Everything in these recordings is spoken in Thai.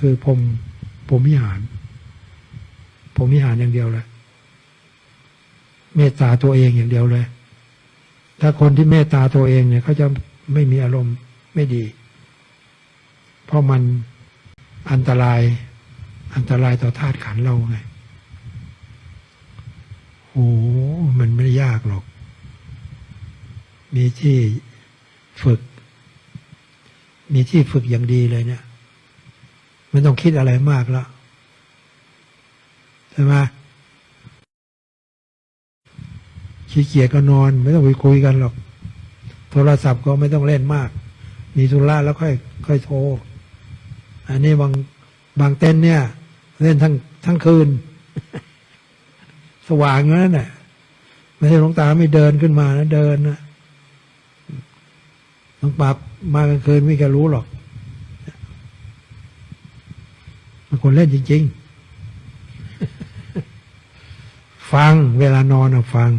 คือพรมพรมวิหารพรมวิหารอย่างเดียวเลยเมตตาตัวเองอย่างเดียวเลย ถ้าคนที่เมตตาตัวเองเนี่ยเขาจะไม่มีอารมณ์ไม่ดี เพราะมันอันตรายอันตรายต่อธาตุขันเราไงโอ้มันไม่ยากหรอก มีที่ฝึก มีที่ฝึกอย่างดีเลยเนี่ย ไม่ต้องคิดอะไรมากแล้วใช่ไหมขี้เกียจก็นอน ไม่ต้องไปคุยกันหรอก โทรศัพท์ก็ไม่ต้องเล่นมาก มีธุระแล้วค่อย ค่อยโทร อันนี้บางบางเต้นเนี่ย เล่นทั้งทั้งคืน สว่างอยู่นั่นแหละไม่ใช่หลวงตาไม่เดินขึ้นมานะเดินนะหลวงปาบมากลางคืนไม่แกรู้หรอกบาง คนเล่นจริง ๆ ฟังเวลานอนอะฟัง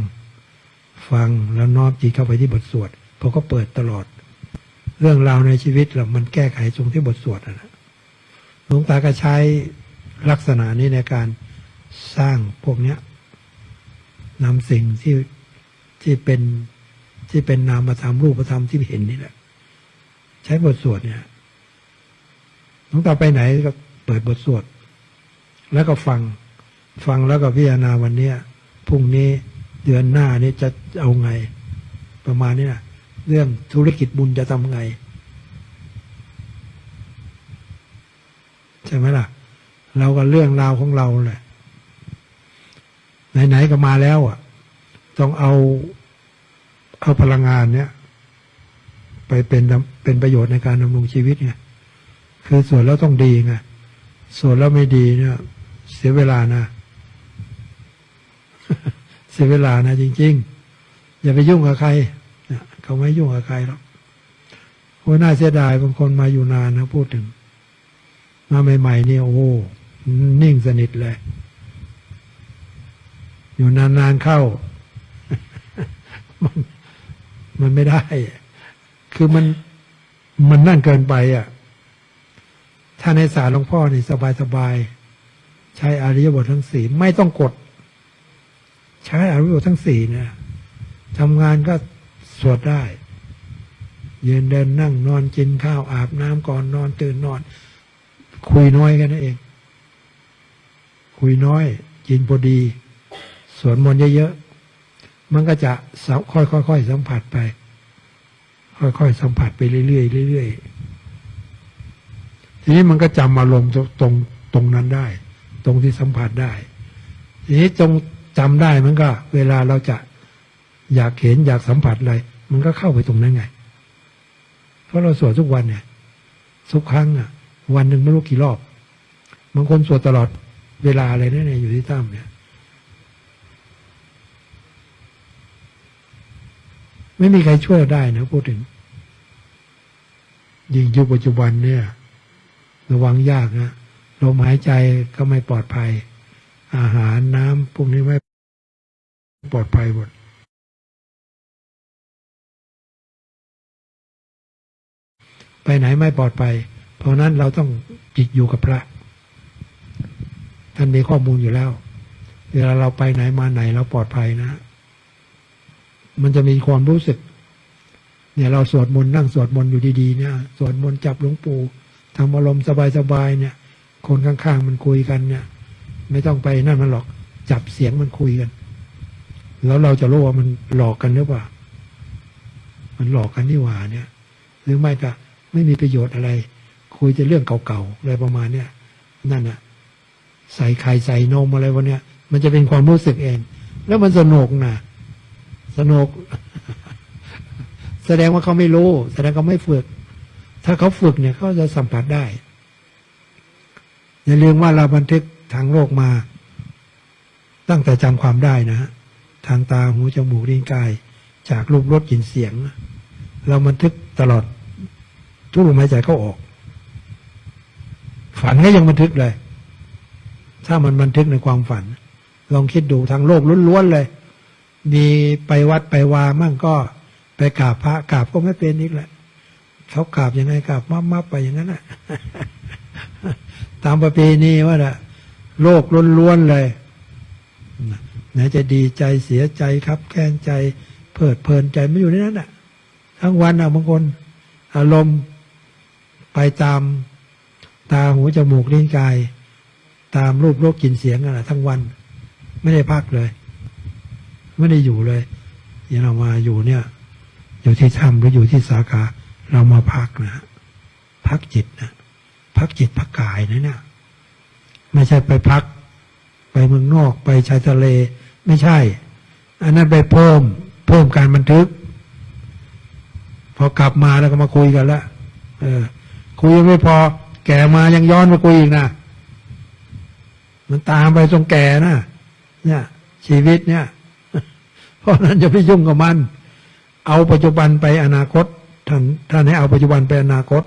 ฟังแล้วน้อมจิตเข้าไปที่บทสวดเพราะก็เปิดตลอด เรื่องราวในชีวิตเรามันแก้ไขตรงที่บทสวดนะหลวงตาก็ใช้ลักษณะนี้ในการสร้างพวกเนี้ยนำสิ่งที่ที่เป็นที่เป็นนามธรรมรูปธรรมที่เห็นนี่แหละ ใช้บทสวดเนี่ยหลวงตาไปไหนก็ ปิดบทสวด แล้วก็ฟังฟังแล้วก็พิจารณาวันนี้พรุ่งนี้เดือนหน้านี่จะเอาไง ประมาณนี้นะเรื่องธุรกิจบุญจะทำไง ใช่ไหมล่ะ เราก็เรื่องราวของเราแหละไหนๆก็มาแล้วอะ ต้องเอาเอาพลังงานเนี้ยไปเป็นเป็นประโยชน์ในการดำรงชีวิตไงคือส่วนแล้วต้องดีไง ส่วนแล้วไม่ดีเนี่ยเสียเวลานะ เสียเวลานะจริง ๆ อย่าไปยุ่งกับใครนะเขาไม่ยุ่งกับใครหรอกโอ้น่าเสียดายบางคนมาอยู่นานนะพูดถึง มาใหม่ๆเนี่ยโอ้นิ่งสนิทเลย อยู่นานๆเข้า มันมันไม่ได้ คือมันมันนั่นเกินไป อะ ถ้าในสารหลวงพ่อนี่สบายๆใช้อริยบททั้งสี่ไม่ต้องกด ใช้อริยบททั้งสี่เนี่ยทำงานก็สวดได้ ยืนเดินนั่งนอนกินข้าวอาบน้ำก่อนนอนตื่นนอน คุยน้อยกันนั่นเอง คุยน้อย กินพอดี สวดมนต์เยอะๆมันก็จะค่อยๆสัมผัสไป ค่อยๆสัมผัสไปเรื่อยๆเรื่อยๆ ทีนี้มันก็จำอารมณ์ตรงตรงนั้นได้ ตรงที่สัมผัสได้ทีนี้จงจำได้มันก็ เวลาเราจะอยากเห็นอยากสัมผัสอะไร มันก็เข้าไปตรงนั้นไง เพราะเราสวดทุกวันเนี่ยทุกครั้งอะ วันหนึ่งไม่รู้กี่รอบบางคนสวดตลอดเวลาอะไรนั่นเนี่ยอยู่ที่ถ้ำเนี่ย ไม่มีใครช่วยเราได้นะพูดถึงยิ่งยุคปัจจุบันเนี่ย ระวังยากนะลมหายใจก็ไม่ปลอดภัย อาหารน้ำพวกนี้ไม่ปลอดภัยหมดไปไหนไม่ปลอดภัย เพราะนั้นเราต้องจิตอยู่กับพระ ท่านมีข้อมูลอยู่แล้ว เวลาเราไปไหนมาไหนเราปลอดภัยนะ มันจะมีความรู้สึก เนี่ยเราสวดมนต์นั่งสวดมนต์อยู่ดีๆเนี่ย สวดมนต์จับหลวงปู่ ทำอารมณ์สบายๆเนี่ย คนข้างๆมันคุยกันเนี่ย ไม่ต้องไปนั่นมันหรอกจับเสียงมันคุยกัน แล้วเราจะรู้ว่ามันหลอกกันหรือเปล่า มันหลอกกันนี่หว่าเนี่ย หรือไม่ก็ไม่มีประโยชน์อะไร คุยแต่เรื่องเก่าๆอะไรประมาณเนี้ยนั่นน่ะใส่ไข่ใส่นมอะไรวะเนี่ยมันจะเป็นความรู้สึกเอง แล้วมันสนุกนะสนุก แสดงว่าเขาไม่รู้ แสดงเขาไม่ฝึก ถ้าเขาฝึกเนี่ยเขาจะสัมผัสได้ อย่าลืมว่าเราบันทึกทางโลกมา ตั้งแต่จำความได้นะฮะทางตาหูจมูกลิ้นกาย จากรูปรสกลิ่นเสียง เราบันทึกตลอด ทุกลมหายใจเข้าออก ฝันก็ยังบันทึกเลย ถ้ามันบันทึกในความฝัน ลองคิดดูทางโลกล้วนๆเลย มีไปวัดไปวามั่งก็ไปกราบพระกราบก็ไม่เป็นอีกแหละ เขากราบยังไงกราบมับมับไปอย่างนั้นแหละตามประเพณีว่าน่ะโลกล้วนๆเลยไหนจะดีใจเสียใจครับ แค้นใจเพลิดเพลินใจไม่อยู่ในนั้นอะ ทั้งวันอะบางคน อารมณ์ไปตามตาหูจมูกลิ้นกาย ตามรูปรสกลิ่นเสียงอะทั้งวัน ไม่ได้พักเลย ไม่ได้อยู่เลยย่างเรามาอยู่เนี่ย อยู่ที่ถ้ำหรืออยู่ที่สาขา เรามาพักนะฮะพักจิตนะพักจิตพักกายนะเนี่ยไม่ใช่ไปพัก ไปเมืองนอกไปชายทะเล ไม่ใช่ อันนั้นไปเพิ่ม เพิ่มการบันทึก พอกลับมาแล้วก็มาคุยกันละเออ คุยยังไม่พอ แก่มายังย้อนมาคุยอีกนะมันตามไปตรงแก่นะเนี่ย ชีวิตเนี่ย เพราะฉะนั้นจะไปยุ่งกับมัน เอาปัจจุบันไปอนาคต ท่านท่านให้เอาปัจจุบันไปอนาคต